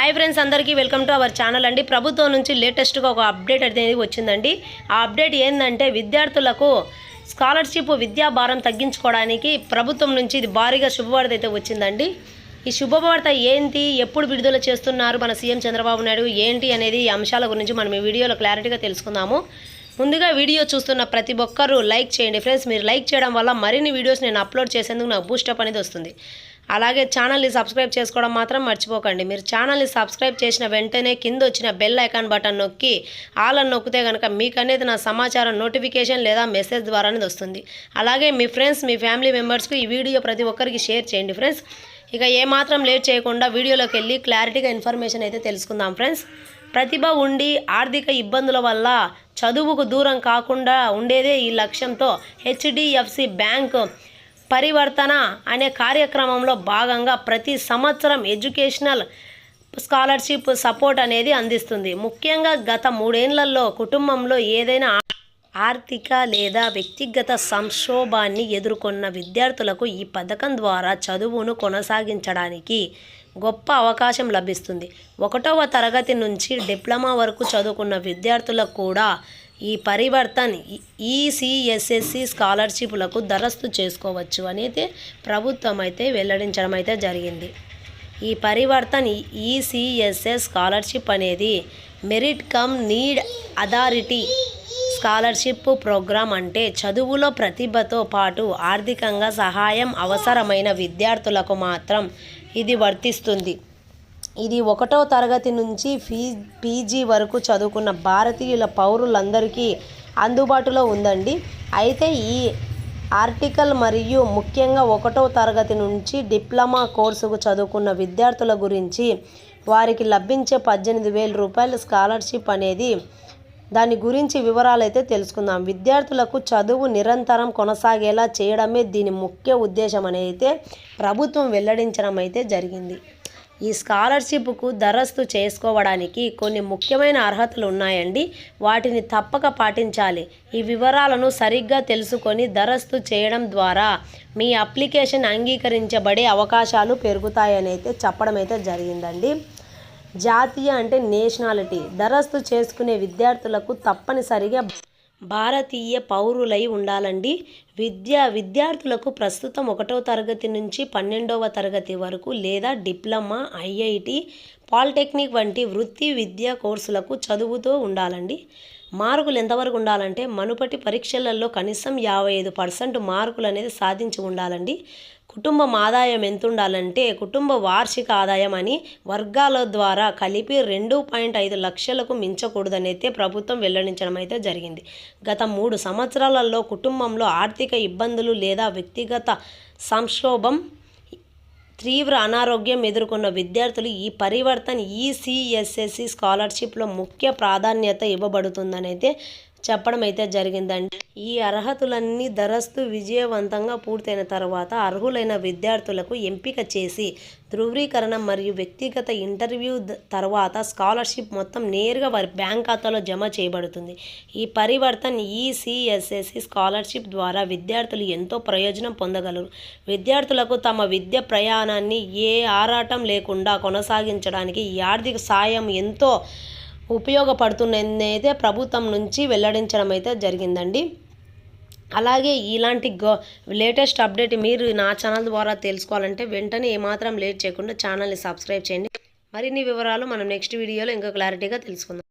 Hi friends అందరికీ welcome to our channel అండి. ప్రభుత్వం నుంచి లేటెస్ట్గా ఒక అప్డేట్ అనేది వచ్చిందండి. ఆ అప్డేట్ ఏంటంటే విద్యార్థులకు స్కాలర్షిప్ విద్యా భారం తగ్గించుకోవడానికి ప్రభుత్వం నుంచి ఇది భారీగా శుభవార్త అయితే వచ్చిందండి. ఈ శుభవార్త ఏంటి? ఎప్పుడు విడుదల చేస్తున్నారు? మన సీఎం చంద్రబాబు నాయుడు ఏంటి అనేది ఈ అంశాల గురించి మనం ఈ వీడియోలో క్లారిటీగా తెలుసుకుందాము. ముందుగా వీడియో చూస్తున్న ప్రతి ఒక్కరూ లైక్ చేయండి. ఫ్రెండ్స్ మీరు లైక్ చేయడం వల్ల మరిన్ని వీడియోస్ నేను అప్లోడ్ చేసేందుకు నాకు బూస్టప్ అనేది వస్తుంది. అలాగే ఛానల్ని సబ్స్క్రైబ్ చేసుకోవడం మాత్రం మర్చిపోకండి. మీరు ఛానల్ని సబ్స్క్రైబ్ చేసిన వెంటనే కింద వచ్చిన బెల్ ఐకాన్ బటన్ నొక్కి ఆల్ అని నొక్కితే కనుక మీకు అనేది నా సమాచారం నోటిఫికేషన్ లేదా మెసేజ్ ద్వారా అనేది వస్తుంది. అలాగే మీ ఫ్రెండ్స్ మీ ఫ్యామిలీ మెంబర్స్కి ఈ వీడియో ప్రతి ఒక్కరికి షేర్ చేయండి ఫ్రెండ్స్. ఇక ఏమాత్రం లేట్ చేయకుండా వీడియోలోకి వెళ్ళి క్లారిటీగా ఇన్ఫర్మేషన్ అయితే తెలుసుకుందాం ఫ్రెండ్స్. ప్రతిభ ఉండి ఆర్థిక ఇబ్బందుల వల్ల చదువుకు దూరం కాకుండా ఉండేదే ఈ లక్ష్యంతో హెచ్డిఎఫ్సి బ్యాంక్ పరివర్తన అనే కార్యక్రమంలో భాగంగా ప్రతి సంవత్సరం ఎడ్యుకేషనల్ స్కాలర్షిప్ సపోర్ట్ అనేది అందిస్తుంది. ముఖ్యంగా గత మూడేళ్ళలో కుటుంబంలో ఏదైనా ఆర్థిక లేదా వ్యక్తిగత సంక్షోభాన్ని ఎదుర్కొన్న విద్యార్థులకు ఈ పథకం ద్వారా చదువును కొనసాగించడానికి గొప్ప అవకాశం లభిస్తుంది. ఒకటవ తరగతి నుంచి డిప్లొమా వరకు చదువుకున్న విద్యార్థులకు కూడా ఈ పరివర్తన్ ఈసీఎస్ఎస్సి స్కాలర్షిప్లకు దరఖాస్తు చేసుకోవచ్చు అనేది ప్రభుత్వం అయితే వెల్లడించడం అయితే జరిగింది ఈ పరివర్తన్ ఈసీఎస్ఎస్ స్కాలర్షిప్ అనేది merit cum need authority scholarship programme అంటే చదువులో ప్రతిభతో పాటు ఆర్థికంగా సహాయం అవసరమైన విద్యార్థులకు మాత్రం ఇది వర్తిస్తుంది. ఇది ఒకటో తరగతి నుంచి ఫీ పీజీ వరకు చదువుకున్న భారతీయుల పౌరులందరికీ అందుబాటులో ఉందండి. అయితే ఈ ఆర్టికల్ మరియు ముఖ్యంగా ఒకటో తరగతి నుంచి డిప్లొమా కోర్సుకు చదువుకున్న విద్యార్థుల గురించి వారికి లభించే పద్దెనిమిది వేల రూపాయల స్కాలర్షిప్ అనేది దాని గురించి వివరాలు అయితే తెలుసుకుందాం. విద్యార్థులకు చదువు నిరంతరం కొనసాగేలా చేయడమే దీని ముఖ్య ఉద్దేశం అయితే ప్రభుత్వం వెల్లడించడం అయితే జరిగింది. ఈ స్కాలర్షిప్కు దరఖాస్తు చేసుకోవడానికి కొన్ని ముఖ్యమైన అర్హతలు ఉన్నాయండి. వాటిని తప్పక పాటించాలి. ఈ వివరాలను సరిగ్గా తెలుసుకొని దరఖాస్తు చేయడం ద్వారా మీ అప్లికేషన్ అంగీకరించబడే అవకాశాలు పెరుగుతాయని అయితే చెప్పడం అయితే జరిగిందండి. జాతీయ అంటే నేషనాలిటీ. దరఖాస్తు చేసుకునే విద్యార్థులకు తప్పనిసరిగా భారతీయ పౌరులై ఉండాలండి. విద్య విద్యార్థులకు ప్రస్తుతం ఒకటవ తరగతి నుంచి పన్నెండవ తరగతి వరకు లేదా డిప్లొమా ఐఐటి పాలిటెక్నిక్ వంటి వృత్తి విద్యా కోర్సులకు చదువుతూ ఉండాలండి. మార్కులు ఎంతవరకు ఉండాలంటే మనుపటి పరీక్షలలో కనీసం యాభై ఐదు పర్సెంట్ మార్కులు అనేది సాధించి ఉండాలండి. కుటుంబం ఆదాయం ఎంత ఉండాలంటే కుటుంబ వార్షిక ఆదాయం అని వర్గాల ద్వారా కలిపి రెండు పాయింట్ ఐదు లక్షలకు మించకూడదనైతే ప్రభుత్వం వెల్లడించడం అయితే జరిగింది. గత మూడు సంవత్సరాలలో కుటుంబంలో ఆర్థిక ఇబ్బందులు లేదా వ్యక్తిగత సంక్షోభం తీవ్ర అనారోగ్యం ఎదుర్కొన్న విద్యార్థులు ఈ పరివర్తన ఈసీఎస్ఎస్సి స్కాలర్షిప్లో ముఖ్య ప్రాధాన్యత ఇవ్వబడుతుందని అయితే చెప్పడం అయితే జరిగిందండి. ఈ అర్హతలన్నీ దరఖాస్తు విజయవంతంగా పూర్తయిన తర్వాత అర్హులైన విద్యార్థులకు ఎంపిక చేసి ధృవీకరణ మరియు వ్యక్తిగత ఇంటర్వ్యూ తర్వాత స్కాలర్షిప్ మొత్తం నేరుగా వారి బ్యాంక్ ఖాతాలో జమ చేయబడుతుంది. ఈ పరివర్తన ఈసిఎస్ఎస్సి స్కాలర్షిప్ ద్వారా విద్యార్థులు ఎంతో ప్రయోజనం పొందగలరు. విద్యార్థులకు తమ విద్య ప్రయాణాన్ని ఏ ఆరాటం లేకుండా కొనసాగించడానికి ఈ ఆర్థిక సాయం ఎంతో ఉపయోగపడుతున్నదైతే ప్రభుత్వం నుంచి వెల్లడించడం అయితే జరిగిందండి. అలాగే ఇలాంటి గో లేటెస్ట్ అప్డేట్ మీరు నా ఛానల్ ద్వారా తెలుసుకోవాలంటే వెంటనే ఏమాత్రం లేట్ చేయకుండా ఛానల్ని సబ్స్క్రైబ్ చేయండి. మరిన్ని వివరాలు మనం నెక్స్ట్ వీడియోలో ఇంకా క్లారిటీగా తెలుసుకుందాం.